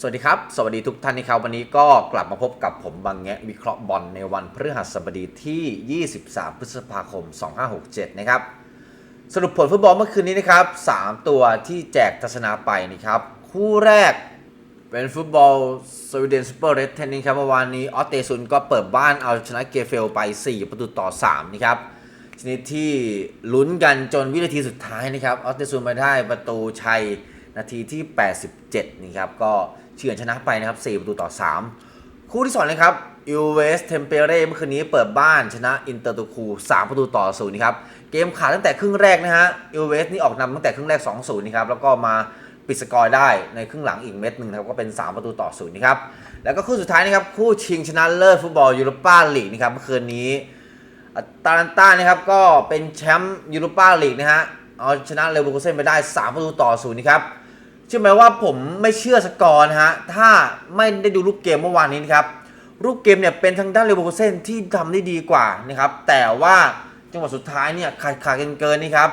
สวัสดีครับ สวัสดีทุกท่านนะครับวันนี้ก็กลับมาพบกับผมบางแงะวิเคราะห์บอลในวันพฤหัสบดีที่ 23 พฤษภาคม 2567 นะครับ สรุปผลฟุตบอลเมื่อคืนนี้นะครับ 3 ตัวที่แจกทัศนาไปนะครับ คู่แรกเป็นฟุตบอลสวีเดนซูเปอร์เรดเทนนิสครับเมื่อวานนี้ออสเตซุนก็เปิดบ้านเอาชนะเกเฟลไป 4 ประตูต่อ 3 นะครับชนิดที่ลุ้นกันจนวินาทีสุดท้ายนะครับออสเตรเลียมาได้ประตูชัยนาทีที่ 87 นี่ครับก็เฉือนชนะไปนะครับ4ประตูต่อ 3 คู่ที่2นะครับอิลเวสเทมเปเร่เมื่อคืนนี้เปิดบ้านชนะอินเตอร์ตูคู3ประตูต่อ0นะครับเกมขาดตั้งแต่ครึ่งแรกนะฮะอิลเวสนี่ออกนำตั้งแต่ครึ่งแรก 2-0นะครับแล้วก็มาปิดสกอร์ได้ในครึ่งหลังอีกเม็ดหนึ่งนะครับก็เป็น 3 ประตูต่อ0นะครับแล้วก็คู่สุดท้ายนะครับคู่ชิงชนะเลิศฟุตบอลยูโรปาลีกนะครับเมื่อคืนนี้อัตาลันต้านะครับก็เป็นแชมป์ยูโรปาลีกนะฮะเอาชนะเลเวอร์คูเซ่นไปได้ 3 ประตูต่อศูนย์นะครับ ชื่อไหมว่าผมไม่เชื่อสกอร์นะฮะ ถ้าไม่ได้ดูรูปเกมเมื่อวานนี้นะครับ รูปเกมเนี่ยเป็นทางด้านเลเวอร์เซนที่ทำได้ดีกว่านะครับ แต่ว่าจังหวะสุดท้ายเนี่ยขาดขาดกันเกินนี่ครับ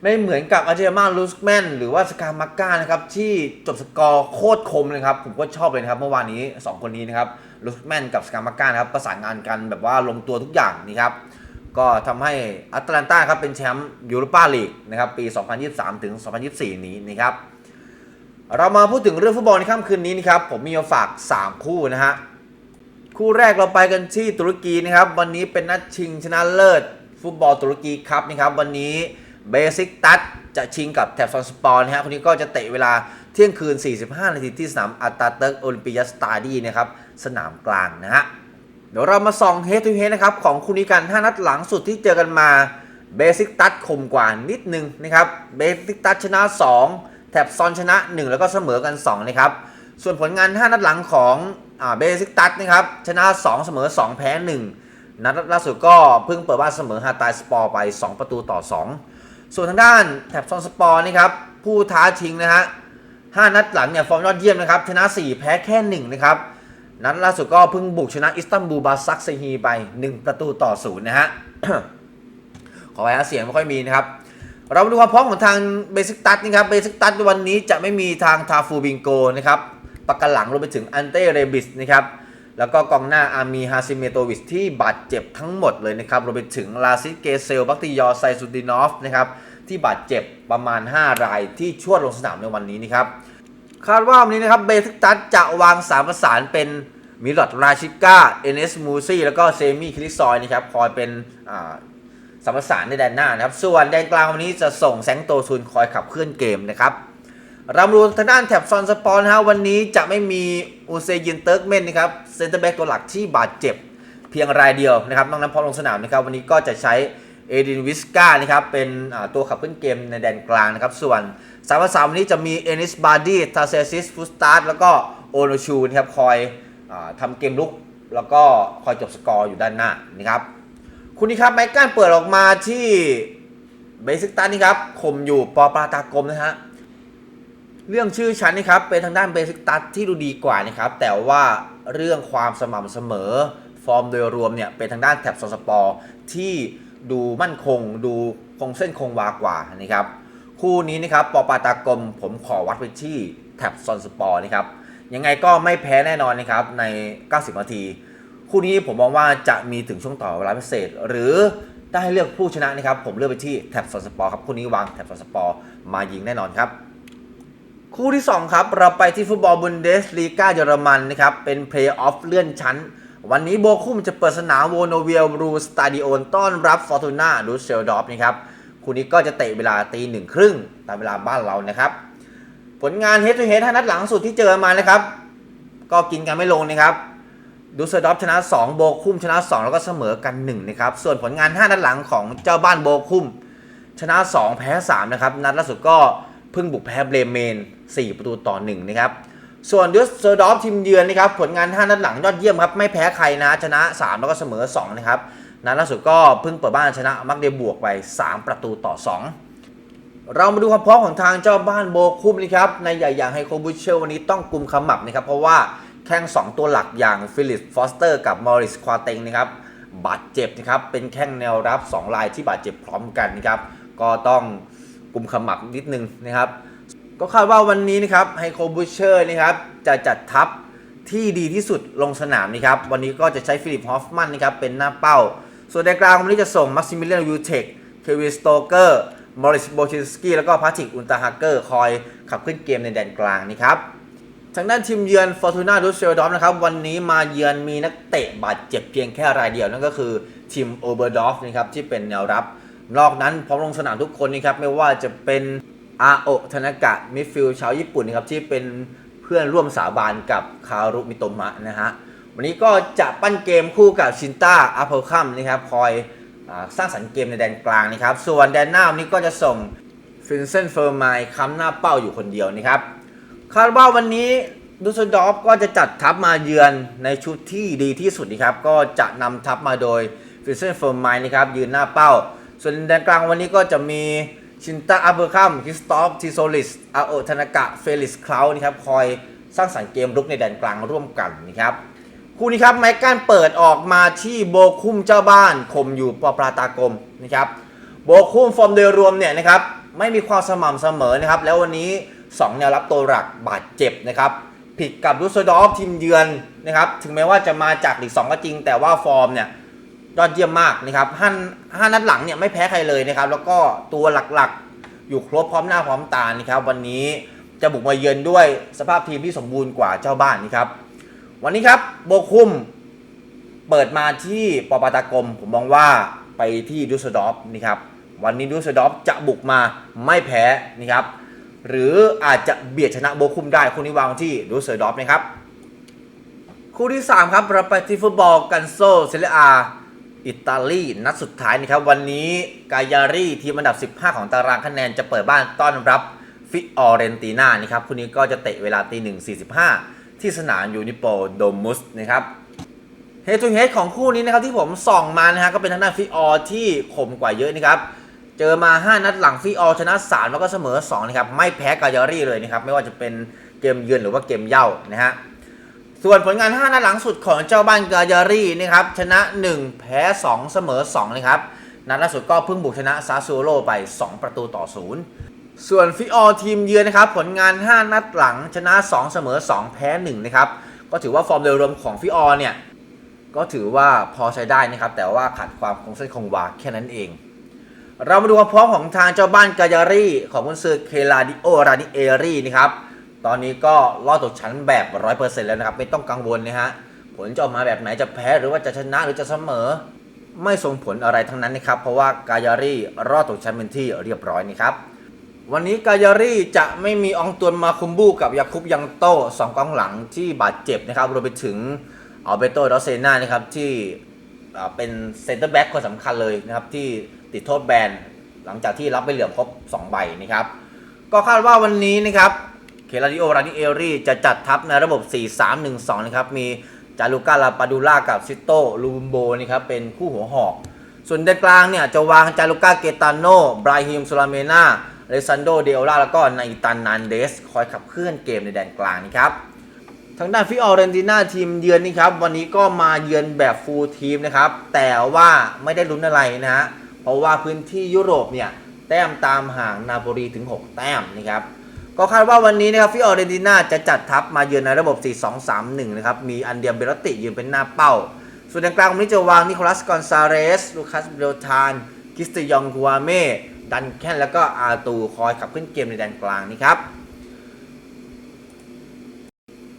ไม่เหมือนกับอาเจมาลูสแมนหรือว่าสกามาก้านะครับ ที่จบสกอร์โคตรคมเลยครับ ผมก็ชอบเลยนะครับ เมื่อวานนี้ 2 คนนี้นะครับลูสแมนกับสกามาก้านะครับประสานงานกันแบบว่าลงตัวทุกอย่างนี่ครับก็ทำให้แอตแลนตาครับเป็นแชมป์ยูโรปาลีกนะครับปี 2023 ถึง 2024 นี้นะครับ เรามาพูดถึงเรื่องฟุตบอลในค่ำคืนนี้นะครับ ผมมีมาฝาก 3 คู่นะฮะ คู่แรกเราไปกันที่ตุรกีนะครับ วันนี้เป็นนัดชิงชนะเลิศ ฟุตบอลตุรกีครับนะครับ วันนี้เบซิกตัสจะชิงกับแถบซอนสปอร์นะฮะ คนนี้ก็จะเตะเวลาเที่ยงคืน 45 นาทีที่สนามอัตตาเติร์กโอลิมปิยาสตาดีนะครับ สนามกลางนะฮะ เดี๋ยวเรามาส่องเฮดทูเฮดนะครับ ของคู่นี้กัน5นัดหลังสุดที่เจอกันมาเบสิกตัดคมกว่านิดนึงนะครับ เบสิกตัดชนะ 2 แถบซอนชนะ 1 แล้วก็เสมอกัน 2 นะครับ ส่วนผลงาน 5 นัดหลังของเบสิกตัดนะครับ ชนะ 2 เสมอ 2 แพ้ 1 นัดล่าสุดก็เพิ่งเปิดบ้านเสมอฮาตายสปอร์ไป 2 ประตูต่อ 2 ส่วนทางด้านแถบซอนสปอร์นะครับ ผู้ท้าชิงนะฮะ5นัดหลังเนี่ยฟอร์มยอดเยี่ยมนะครับ ชนะ 4 แพ้แค่ 1 นะครับ นัดล่าสุดก็เพิ่งบุกชนะอิสตันบูลบาซักเซฮีไป 1 ประตูต่อศูนย์นะฮะ ขอไว้ฮะเสียงไม่ค่อยมีนะครับ เรามาดูความพร้อมของทางเบสิกตัสนะครับเบสิกตัสวันนี้จะไม่มีทางทาฟูบิงโกนะครับประกันหลังรวมไปถึงอันเต้เรบิสนะครับแล้วก็กองหน้าอามีฮาซิเมโตวิชที่บาดเจ็บทั้งหมดเลยนะครับรวมไปถึงลาซิเกเซลบักติยอไซซูดินอฟนะครับที่บาดเจ็บประมาณ 5 รายที่ชวดลงสนามในวันนี้นะครับคาดว่าวันนี้นะครับเบสิกตัสจะวางสามประสานเป็นมิลอดราชิก้าเอเนสมูซี่แล้วก็เซมิคลิซอยนะครับคอยเป็น สมประสานในแดนหน้านะครับ ส่วนแดนกลางวันนี้จะส่งแสงโตซุนคอยขับเคลื่อนเกมนะครับรามาดูทางด้านแถบซอนสปอนฮะวันนี้จะไม่มีอูเซยินเติร์กเมนนะครับเซนเตอร์แบ็กตัวหลักที่บาดเจ็บเพียงรายเดียวนะครับนอกนั้นพอลงสนามนะครับวันนี้ก็จะใช้เอดินวิสกานะครับเป็นตัวขับเคลื่อนเกมในแดนกลางนะครับส่วนสามสามวันนี้จะมีเอนิสบาร์ดี้ทาเซซิสฟูสตาร์แล้วก็โอโนชูนะครับคอยอทำเกมลุกแล้วก็คอยจบสกอร์อยู่ด้านหน้านะครับ คุณนี่ครับไมเคิลเปิดออกมาที่เบสิกตันนี่ครับข่มอยู่ปอปาตากรมนะฮะเรื่องชื่อชั้นนี่ครับเป็นทางด้านเบสิกตัสที่ดูดีกว่านะครับแต่ว่าเรื่องความสม่ำเสมอ ฟอร์มโดยรวมเนี่ยเป็นทางด้านแท็บซอสปอร์ที่ดูมั่นคง ดูคงเส้นคงวากว่านะครับคู่นี้นะครับปอปาตากรมผมขอวัดไปที่แท็บซอนสปอร์นะครับยังไงก็ไม่แพ้แน่นอนนะครับใน 90 นาที คู่นี้ผมมองว่าจะมีถึงช่วงต่อเวลาพิเศษ หรือได้ให้เลือกผู้ชนะนะครับ ผมเลือกไปที่แท็บสปอร์ครับคู่นี้วางแท็บสปอร์มายิงแน่นอนครับ คู่ที่ 2 ครับ เราไปที่ฟุตบอลบุนเดสลีกาเยอรมันนะครับ เป็นเพลย์ออฟเลื่อนชั้น วันนี้โบคุมจะเปิดสนามโวโนเวียบรูสตาดิโอนต้อนรับฟอร์ตูน่าดูเซลดอฟนะครับคู่นี้ก็จะเตะเวลาตีหนึ่งครึ่งตามเวลาบ้านเรานะครับ ผลงานเฮด o ูเฮดนัดหลังสุดที่เจอมานะครับ ก็กินกันไม่ลงนะครับ ดูเซอร์ดอฟชนะ 2 โบคุมชนะ 2 แล้วก็เสมอกัน 1 นะครับ ส่วนผลงาน 5 นัดหลังของเจ้าบ้านโบคุมชนะ 2 แพ้ 3 นะครับ นัดล่าสุดก็เพิ่งบุกแพ้เบรเมน 4 ประตูต่อ 1 นะครับ ส่วนดูเซอร์ดอฟทีมเยือนนะครับ ผลงาน 5 นัดหลังยอดเยี่ยมครับ ไม่แพ้ใครนะ ชนะ 3 แล้วก็เสมอ 2 นะครับ นัดล่าสุดก็เพิ่งเปิดบ้านชนะมักเดบวกไป 3 ประตูต่อ 2เรามาดูความพร้อมของทางเจ้าบ้านโบคุมนะครับในใหญ่อย่างไฮโคบูเชลวันนี้ต้องกลุมขมับนะครับ เพราะว่า ข้ง 2 ตัวหลักอย่างฟิลิปฟอสเตอร์กับมอริสควาเตงนะครับบาดเจ็บนะครับเป็นแข้งแนวรับ 2 ลายที่บาดเจ็บพร้อมกันนะครับก็ต้องกุมขมับนิดนึงนะครับ ก็คาดว่าวันนี้นะครับไฮโคบูเชอร์นะครับจะจัดทัพที่ดีที่สุดลงสนามนะครับวันนี้ก็จะใช้ฟิลิปฮอฟมันนะครับเป็นหน้าเป้า ส่วนในกลางวันนี้จะส่งมักซิมิเลียนยูเทคเควิสโตเกอร์มอริสโบชินสกี้แล้วก็พาติกอุนตาฮักเกอร์คอยขับขึ้นเกมในแดนกลางนะครับ ทางด้านทีมเยือนฟอร์ตูน่าดูสเซลดอฟนะครับวันนี้มาเยือนมีนักเตะบาดเจ็บเพียงแค่รายเดียวนั่นก็คือทีมโอเบอร์ดอฟนะครับที่เป็นแนวรับ นอกนั้นพร้อมลงสนามทุกคนนะครับไม่ว่าจะเป็นอาโอะธนากะมิดฟิลชาวญี่ปุ่นนะครับที่เป็นเพื่อนร่วมสาบานกับคารุมิโตมะนะฮะวันนี้ก็จะปั้นเกมคู่กับชินต้าอาเพลคัมนะครับคอยอสร้างสรรค์เกมในแดนกลางนะครับส่วนแดนหน้านนี้ก็จะส่งฟินเซนเฟอร์ไมค์ค้ำหน้าเป้าอยู่คนเดียวนะครับ คาดว่าวันนี้ดูสดอฟก็จะจัดทัพมาเยือนในชุดที่ดีที่สุดนะครับ ก็จะนำทัพมาโดยฟิเซนเฟอร์ไมน์นะครับ ยืนหน้าเป้า ส่วนแดนกลางวันนี้ก็จะมีชินตาอัเบอร์คัมคริสตอฟทิโซลิสอาโอธนากะเฟลิสคลาวนะครับ คอยสร้างสรรค์เกมรุกในแดนกลางร่วมกันนะครับคู่นี้ครับไมค์การเปิดออกมาที่โบคุมเจ้าบ้านคมอยู่ปอปราตากรมนะครับโบคุมฟอร์มโดยรวมเนี่ยนะครับไม่มีความสม่ำเสมอนะครับ แล้ววันนี้ 2 แนวรับตัวหลักบาดเจ็บนะครับผิดกับดูสดอฟทีมเยือนนะครับถึงแม้ว่าจะมาจากลีก2ก็จริง แต่ว่าฟอร์มเนี่ยยอดเยี่ยมมากนะครับห้าห้านัดหลังเนี่ยไม่แพ้ใครเลยนะครับแล้วก็ตัวหลักๆ อยู่ครบพร้อมหน้าพร้อมตานะครับวันนี้จะบุกมาเยือนด้วยสภาพทีมที่สมบูรณ์กว่าเจ้าบ้านนะครับวันนี้ครับโบคุมเปิดมาที่ปอปาตากรมผมมองว่าไปที่ดูสดอฟนะครับวันนี้ดูสดอฟจะบุกมาไม่แพ้นะครับ หรืออาจจะเบียดชนะโบคุมได้คู่นี้วางที่ดูสดอฟนะครับ คู่ที่ 3 ครับเราไปที่ฟุตบอลกันโซเซเรียอาอิตาลีนัดสุดท้ายนะครับ วันนี้กายารีทีมอันดับ 15 ของตารางคะแนนจะเปิดบ้านต้อนรับฟิออเรนติน่านะครับคู่นี้ก็จะเตะเวลาตีหนึ่งสี่สิบห้าที่สนามยูนิโปโดมุสนะครับเฮดทูเฮดของคู่นี้นะครับที่ผมส่องมานะฮะก็เป็นทางด้านฟิออที่ข่มกว่าเยอะนะครับ เจอมา 5 นัดหลังฟิออชนะ3แล้วก็เสมอ2นะครับไม่แพ้กายารี่เลยนะครับไม่ว่าจะเป็นเกมเยือนหรือว่าเกมเย่านะฮะส่วนผลงาน 5 นัดหลังสุดของเจ้าบ้านกายารี่นะครับชนะ 1 แพ้ 2 เสมอ2นะครับนัดล่าสุดก็เพิ่งบุกชนะซาซูโร่ไป 2 ประตูต่อ 0 ส่วนฟิออทีมเยือนนะครับผลงาน 5 นัดหลังชนะ 2 เสมอ 2 แพ้ 1 นะครับก็ถือว่าฟอร์มโดยรวมของฟิออเนี่ยก็ถือว่าพอใช้ได้นะครับแต่ว่าขาดความคงเส้นคงวาแค่นั้นเอง เรามาดูความพร้อมของทางเจ้าบ้านกายารีของคุณซือเคลาดิโอราดิเอรี่นะครับ ตอนนี้ก็รอดตกชั้นแบบ 100%แล้วนะครับ ไม่ต้องกังวลนะฮะ ผลจะออกมาแบบไหนจะแพ้หรือว่าจะชนะหรือจะเสมอ ไม่ส่งผลอะไรทั้งนั้นนะครับ เพราะว่ากายารีรอดตกชั้นเป็นที่เรียบร้อยนะครับ วันนี้กายารีจะไม่มีองตวนมาคุมบูกับยาคุบยังโตสองกองหลังที่บาดเจ็บนะครับรวมไปถึงอัลเบโตดอเซนานะครับที่เป็นเซนเตอร์แบ็กคนสำคัญเลยนะครับที่ ติดโทษแบนหลังจากที่รับไปเหลืองครบ 2 ใบนะครับ ก็คาดว่าวันนี้นะครับ เคลาดิโอรานิเอรี่จะจัดทัพในระบบ 4-3-1-2 นะครับ มีจารุก้าลาปาดูล่ากับซิโตลูมโบนะครับเป็นคู่หัวหอก ส่วนแดนกลางเนี่ยจะวางจารุก้าเกตาโนบราฮิมซูลาเมนาเลซันโดเดโอล่าแล้วก็ไนตันนานเดส คอยขับเคลื่อนเกมในแดนกลางนะครับทางด้านฟิออเรนติน่าทีมเยือนนี่ครับ วันนี้ก็มาเยือนแบบฟูลทีมนะครับ แต่ว่าไม่ได้ลุ้นอะไรนะฮะ เพราะว่าพื้นที่ยุโรปเนี่ยแต้มตามห่างนาโปลีถึง 6 แต้มนะครับก็คาดว่าวันนี้นะครับฟิออเรนติน่าจะจัดทัพมาเยือนในระบบ 4-2-3-1 นะครับ มีอันเดียมเบรติยืนเป็นหน้าเป้า ส่วนกลางวันนี้จะวางนิโคลัสกอนซาเรส ลูคัสเบลทานคิสเตยองกัวเม่ ดันแคนแล้วก็อาตูคอยขับขึ้นเกมในแดนกลางนี่ครับ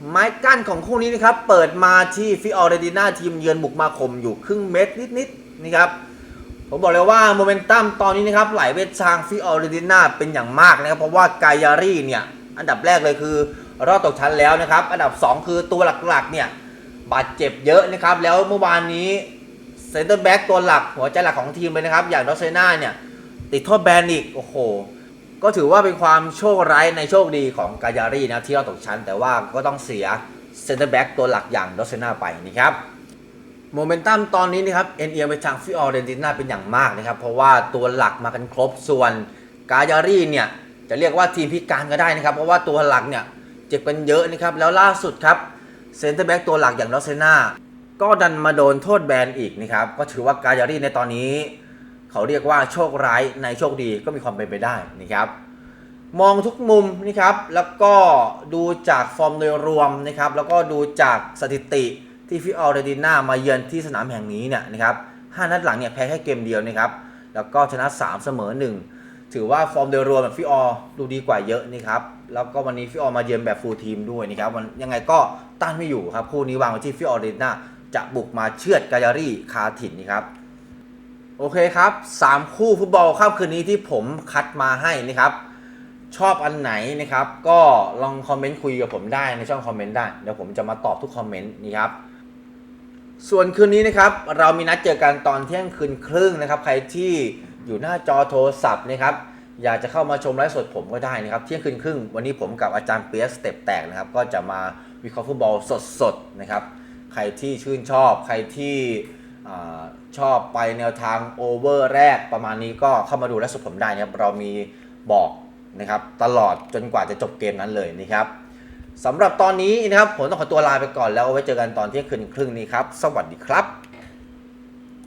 ไม้กั้นของคู่นี้นะครับ เปิดมาที่ฟิออเรติน่าทีมเยือนบุกมาข่มอยู่ครึ่งเม็ดนิดๆนะครับ ผมบอกเลยว่าโมเมนตัมตอนนี้นะครับไหลเวททางฟิออเรติน่าเป็นอย่างมากนะครับ เพราะว่ากายารีเนี่ยอันดับแรกเลยคือรอดตกชั้นแล้วนะครับ อันดับ 2 คือตัวหลักๆเนี่ยบาดเจ็บเยอะนะครับ แล้วเมื่อวานนี้เซนเตอร์แบ็กตัวหลัก หัวใจหลักของทีมเลยนะครับ อย่างดอสเซน่าเนี่ยติดโทษแบนอีกโอ้โห ก็ถือว่าเป็นความโชคร้ายในโชคดีของกายารีนะที่เราตกชั้น แต่ว่าก็ต้องเสียเซนเตอร์แบ็กตัวหลักอย่างดอสเซน่าไปนะครับ โมเมนตัมตอนนี้นะครับเอ็นเอียไปทางฟิออเรนติน่าเป็นอย่างมากนะครับ เพราะว่าตัวหลักมากันครบส่วนกายารีเนี่ยจะเรียกว่าทีมพิการก็ได้นะครับ เพราะว่าตัวหลักเนี่ยเจ็บกันเยอะนะครับ แล้วล่าสุดครับเซนเตอร์แบ็กตัวหลักอย่างดอสเซนาก็ดันมาโดนโทษแบนอีกนะครับ ก็ถือว่ากายารีในตอนนี้ เขาเรียกว่าโชคร้ายในโชคดีก็มีความเป็นไปได้นะครับ มองทุกมุมนะครับ แล้วก็ดูจากฟอร์มโดยรวมนะครับ แล้วก็ดูจากสถิติ ที่ฟิออลเรดิน่ามาเยือนที่สนามแห่งนี้เนี่ยนะครับห้านัดหลังเนี่ยแพ้แค่เกมเดียวนะครับแล้วก็ชนะ 3 เสมอ 1 ถือว่าฟอร์มโดยรวมแบบฟิออดูดีกว่าเยอะนะครับแล้วก็วันนี้ฟิออมาเยือนแบบฟูลทีมด้วยนะครับวันยังไงก็ต้านไม่อยู่ครับคู่นี้วางไว้ที่ฟิออเรดิน่าจะบุกมาเชือดกายารีคาถิ่นนะครับโอเคครับ 3 คู่ฟุตบอลค่ำคืนนี้ที่ผมคัดมาให้นะครับ ชอบอันไหนนะครับ ก็ลองคอมเมนต์คุยกับผมได้ในช่องคอมเมนต์ได้ เดี๋ยวผมจะมาตอบทุกคอมเมนต์นี่ครับ ส่วนคืนนี้นะครับเรามีนัดเจอกันตอนเที่ยงคืนครึ่งนะครับ ใครที่อยู่หน้าจอโทรศัพท์นะครับอยากจะเข้ามาชมไลฟ์สดผมก็ได้นะครับเที่ยงคืนครึ่งวันนี้ผมกับอาจารย์เปียสเต็ปแตกนะครับก็จะมาวิเคราะห์ฟุตบอลสดๆนะครับใครที่ชื่นชอบ ใครที่อชอบไปแนวทางโอเวอร์แรกประมาณนี้ก็เข้ามาดูไลฟ์สดผมได้นะครับเรามีบอกนะครับตลอดจนกว่าจะจบเกมนั้นเลยนะครับ สำหรับตอนนี้นะครับผมต้องขอตัวลาไปก่อนแล้วไว้เจอกันตอนเที่ยงคืนครึ่งนี้ครับ สวัสดีครับ